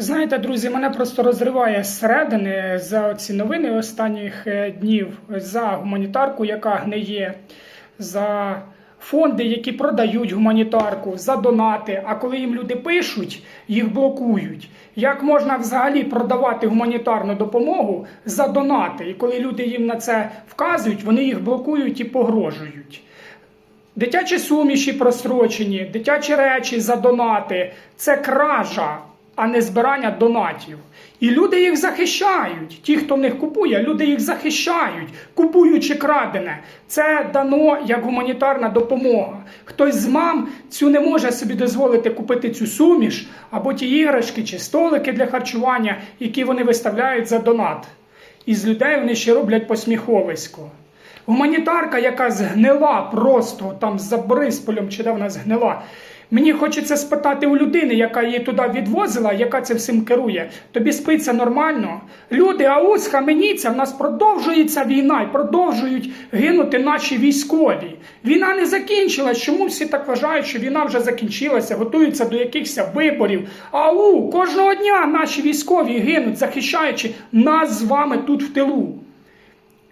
Знаєте, друзі, мене просто розриває зсередини за ці новини останніх е, днів за гуманітарку, яка гниє, за фонди, які продають гуманітарку, за донати. А коли їм люди пишуть, їх блокують. Як можна взагалі продавати гуманітарну допомогу за донати? І коли люди їм на це вказують, вони їх блокують і погрожують. Дитячі суміші просрочені, дитячі речі за донати це кража, а не збирання донатів. І люди їх захищають. Ті, хто в них купує, люди їх захищають, купуючи крадене. Це дано як гуманітарна допомога. Хтось з мам цю не може собі дозволити купити цю суміш або ті іграшки чи столики для харчування, які вони виставляють за донат. І з людей вони ще роблять посміховисько. Гуманітарка, яка згнила просто там за Борисполем, чи де вона згнила. Мені хочеться спитати у людини, яка її туди відвозила, яка це всім керує. Тобі спиться нормально? Люди, ау, схаменіться, в нас продовжується війна і продовжують гинути наші військові. Війна не закінчилась. Чому всі так вважають, що війна вже закінчилася, готуються до якихось виборів? Ау, кожного дня наші військові гинуть, захищаючи нас з вами тут в тилу.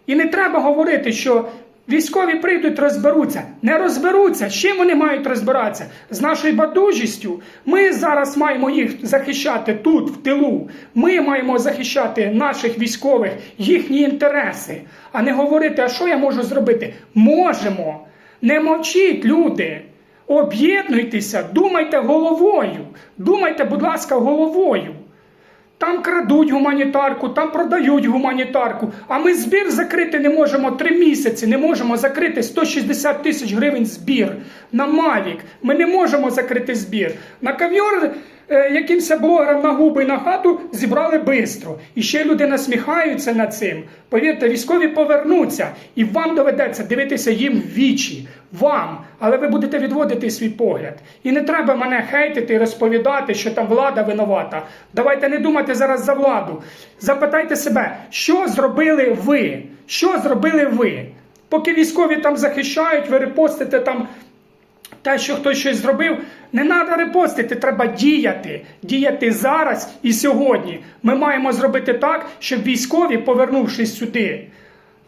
І не треба говорити, що військові прийдуть, розберуться. Не розберуться. З чим вони мають розбиратися? З нашою байдужістю. Ми зараз маємо їх захищати тут, в тилу. Ми маємо захищати наших військових, їхні інтереси, а не говорити, а що я можу зробити? Можемо. Не мовчіть, люди. Об'єднуйтеся, думайте головою. Думайте, будь ласка, головою. Там крадуть гуманітарку, там продають гуманітарку. А ми збір закрити не можемо три місяці. Не можемо закрити 160 тисяч гривень збір на Мавік. Ми не можемо закрити збір. На кав'йор е, якимось блогерам на губи на хату зібрали бистро. І ще люди насміхаються над цим. Повірте, військові повернуться, і вам доведеться дивитися їм в вічі. Вам, але ви будете відводити свій погляд. І не треба мене хейтити і розповідати, що там влада винувата. Давайте не думати зараз за владу. Запитайте себе, що зробили ви? Що зробили ви? Поки військові там захищають, ви репостите там те, що хтось щось зробив, не треба репостити, треба діяти. Діяти зараз і сьогодні. Ми маємо зробити так, щоб військові, повернувшись сюди,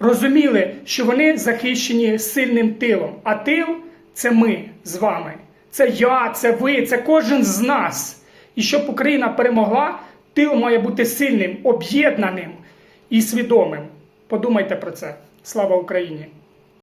розуміли, що вони захищені сильним тилом. А тил це ми з вами. Це я, це ви, це кожен з нас. І щоб Україна перемогла, тил має бути сильним, об'єднаним і свідомим. Подумайте про це. Слава Україні!